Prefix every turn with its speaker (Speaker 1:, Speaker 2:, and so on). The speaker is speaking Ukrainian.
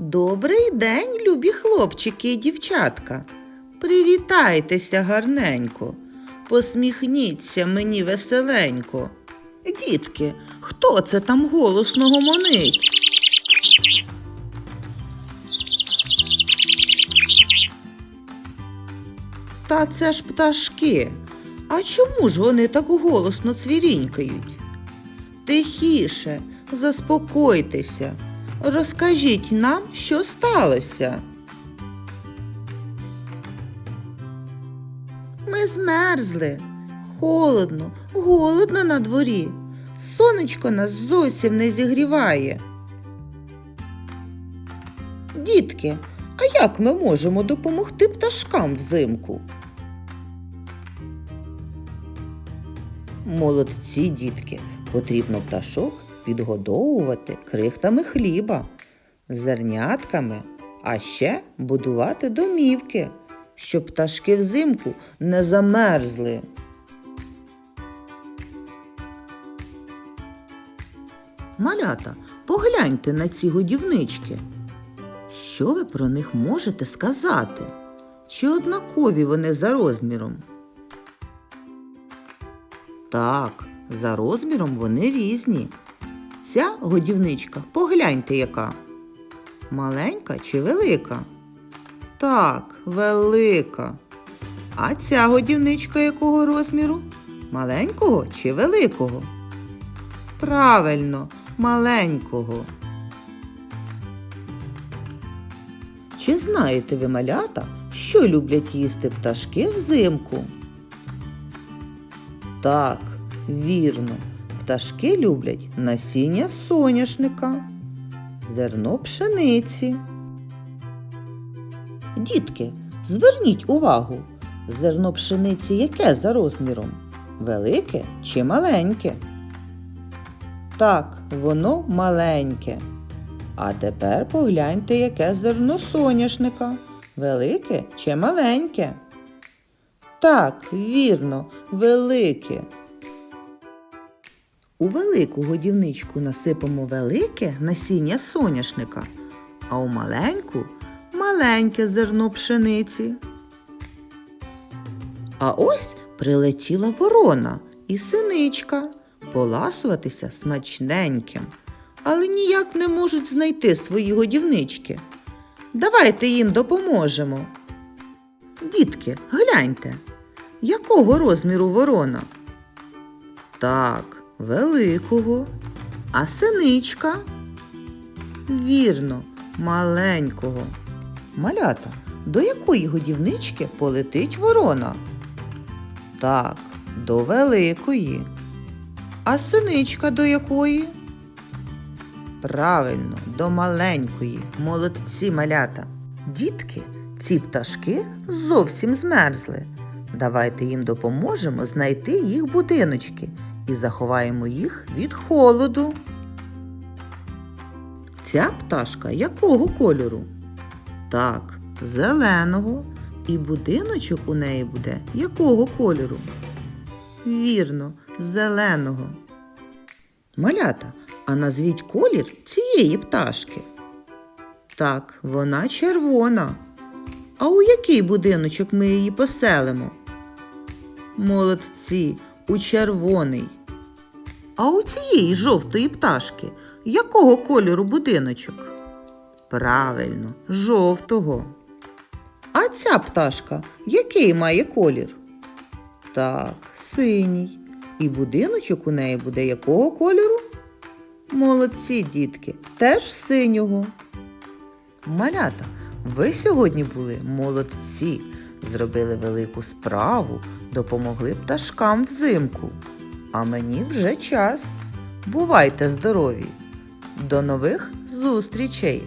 Speaker 1: Добрий день, любі хлопчики і дівчатка. Привітайтеся гарненько, посміхніться мені веселенько. Дітки, хто це там голосно гомонить? Та це ж пташки. А чому ж вони так голосно цвірінькають? Тихіше, заспокойтеся. Розкажіть нам, що сталося. Ми змерзли. Холодно, голодно на дворі. Сонечко нас зовсім не зігріває. Дітки, а як ми можемо допомогти пташкам взимку? Молодці, дітки, потрібно пташок підгодовувати крихтами хліба, зернятками, а ще будувати домівки, щоб пташки взимку не замерзли. Малята, погляньте на ці годівнички. Що ви про них можете сказати? Чи однакові вони за розміром? Так, за розміром вони різні. Ця годівничка, погляньте яка. Маленька чи велика? Так, велика. А ця годівничка якого розміру? Маленького чи великого? Правильно, маленького. Чи знаєте ви, малята, що люблять їсти пташки взимку? Так, вірно, пташки люблять насіння соняшника, зерно пшениці. Дітки, зверніть увагу, зерно пшениці яке за розміром? Велике чи маленьке? Так, воно маленьке. А тепер погляньте, яке зерно соняшника. Велике чи маленьке? Так, вірно, велике. У велику годівничку насипемо велике насіння соняшника, а у маленьку маленьке зерно пшениці. А ось прилетіла ворона і синичка поласуватися смачненьким, але ніяк не можуть знайти свої годівнички. Давайте їм допоможемо. Дітки, гляньте, якого розміру ворона? Так, великого. А синичка? Вірно, маленького. Малята, до якої годівнички полетить ворона? Так, до великої. А синичка до якої? Правильно, до маленької. Молодці малята. Дітки, ці пташки зовсім змерзли. Давайте їм допоможемо знайти їх будиночки і заховаємо їх від холоду. Ця пташка якого кольору? Так, зеленого. І будиночок у неї буде якого кольору? Вірно, зеленого. Малята, а назвіть колір цієї пташки. Так, вона червона. А у який будиночок ми її поселимо? Молодці, у червоний. А у цієї жовтої пташки якого кольору будиночок? Правильно, жовтого. А ця пташка який має колір? Так, синій. І будиночок у неї буде якого кольору? Молодці, дітки, теж синього. Малята, ви сьогодні були молодці, зробили велику справу, допомогли пташкам взимку. А мені вже час. Бувайте здорові! До нових зустрічей!